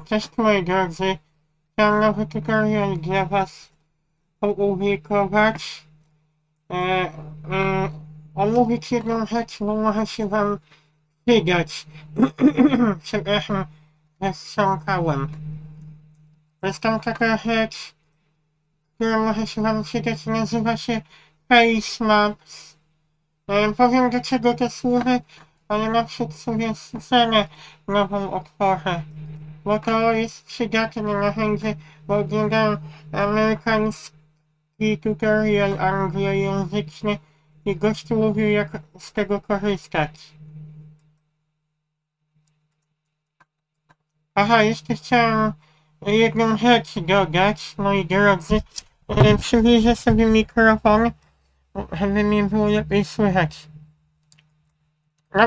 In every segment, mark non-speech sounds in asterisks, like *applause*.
Cześć moi drodzy. Chciałem nowy tutorial dla was opublikować. E, e, omówić jedną rzecz, bo może się wam przydać. *clears throat* Przepraszam, roztrząkałem. Jest tam taka rzecz, która może się wam przydać, nazywa się Face Maps. E, powiem do czego to służy, ale naprzód sobie scenę nową otworzę. Bo to jest przydatne narzędzie, bo oglądałem amerykański tutorial anglojęzyczny i gościu mówił jak z tego korzystać. Aha, jeszcze chciałem jedną rzecz dodać, moi drodzy. E, Przybliżę sobie mikrofon, żeby mi było lepiej słychać.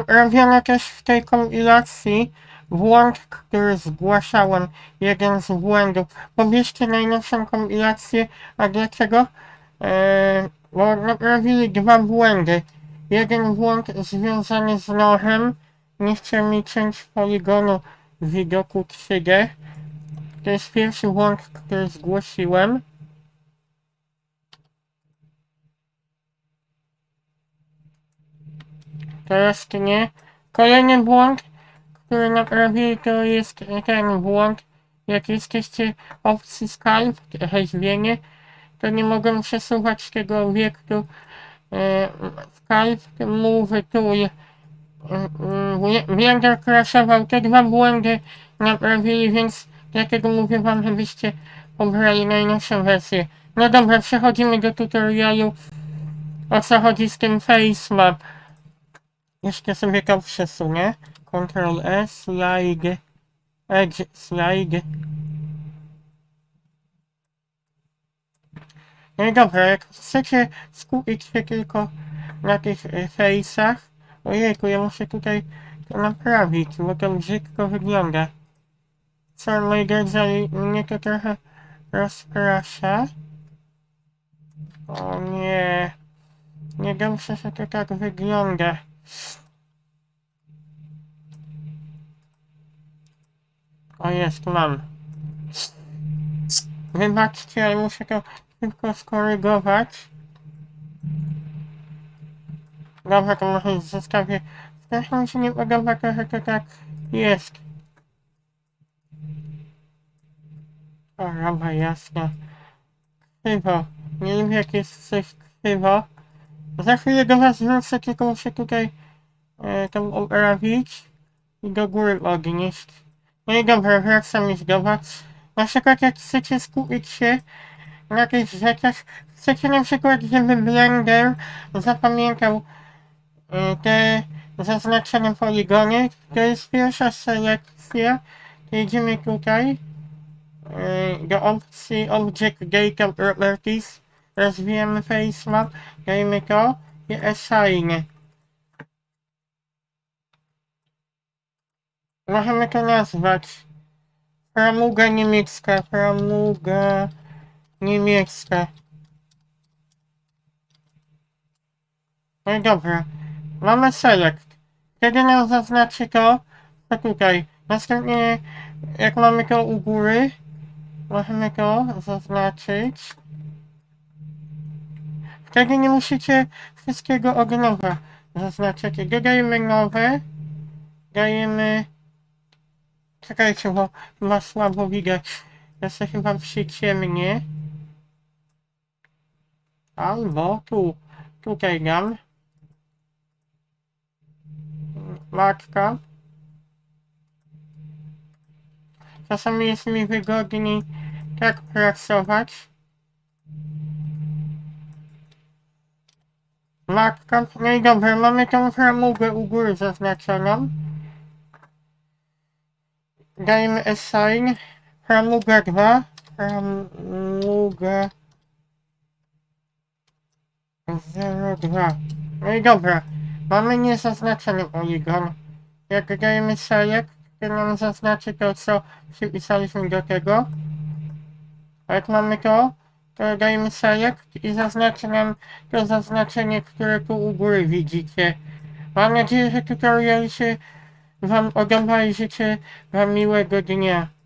Robiono też w tej kompilacji błąd, który zgłaszałem, jeden z błędów. Pobierzcie najnowszą kompilację, a dlaczego? Eee, bo naprawili dwa błędy. Jeden błąd związany z nożem, nie chce mi poligonu w widoku 3D. To jest pierwszy błąd, który zgłosiłem. Teraz nie. Kolejny błąd, który naprawili, to jest ten błąd. Jak jesteście opcji Skype, rzeźbienie, to nie mogę przesuwać tego obiektu e, Skype Move Tool. Blender crashował, te dwa błędy naprawili, więc dlatego mówię wam, żebyście pobrali najnowszą wersję. No dobra, przechodzimy do tutorialu o co chodzi z tym FaceMap. Jeszcze sobie to przesunę. Ctrl S, slide, edge, slide. No i dobra, jak chcecie skupić się tylko na tych e, face'ach, ojejku, ja muszę tutaj to naprawić, bo to brzydko wygląda. Co, moi drodzy, mnie to trochę rozprasza. O nie, niedobrze, że to tak wygląda. O jest, mam. Wybaczcie, ale muszę to szybko skorygować. Dobra, to może zostawię. Strasznie mi się nie podoba to, że to tak jest. O, dobra, jasne. Krzywo. Nie lubię jak jest coś krzywo. Za chwilę do was wrócę, tylko muszę tutaj e, to oprawić i do góry odnieść. No i dobra, wracam już do was. Na przykład jak chcecie skupić się na jakichś rzeczach, chcecie na przykład, żeby Blender zapamiętał e, te zaznaczone poligony, to jest pierwsza selekcja, to idziemy tutaj e, do opcji Object Data Properties, rozwijamy FaceMap, dajemy to i Assign. Możemy to nazwać Framuga niemiecka, framuga niemiecka. No i dobra. Mamy select. Kiedy nam zaznaczy to, to tutaj. Następnie, jak mamy to u góry, możemy to zaznaczyć. Wtedy nie musicie wszystkiego od nowa zaznaczyć. Dodajemy nowe. Dajemy... Czekajcie, bo chyba słabo widać. Ja się chyba przyciemnie. Albo tu. Tutaj dam. Matka. Czasami jest mi wygodniej tak pracować. Matka. No i dobra, mamy tą framugę u góry zaznaczoną. Dajmy assign. Framuga 2. Framuga 02. No i dobra. Mamy niezaznaczony poligon. Jak dajemy select, to nam zaznaczy to, co przypisaliśmy do tego. A jak mamy to, to dajemy select i zaznaczy nam to zaznaczenie, które tu u góry widzicie. Mam nadzieję, że tutorial się Wam i życzę Wam miłego dnia.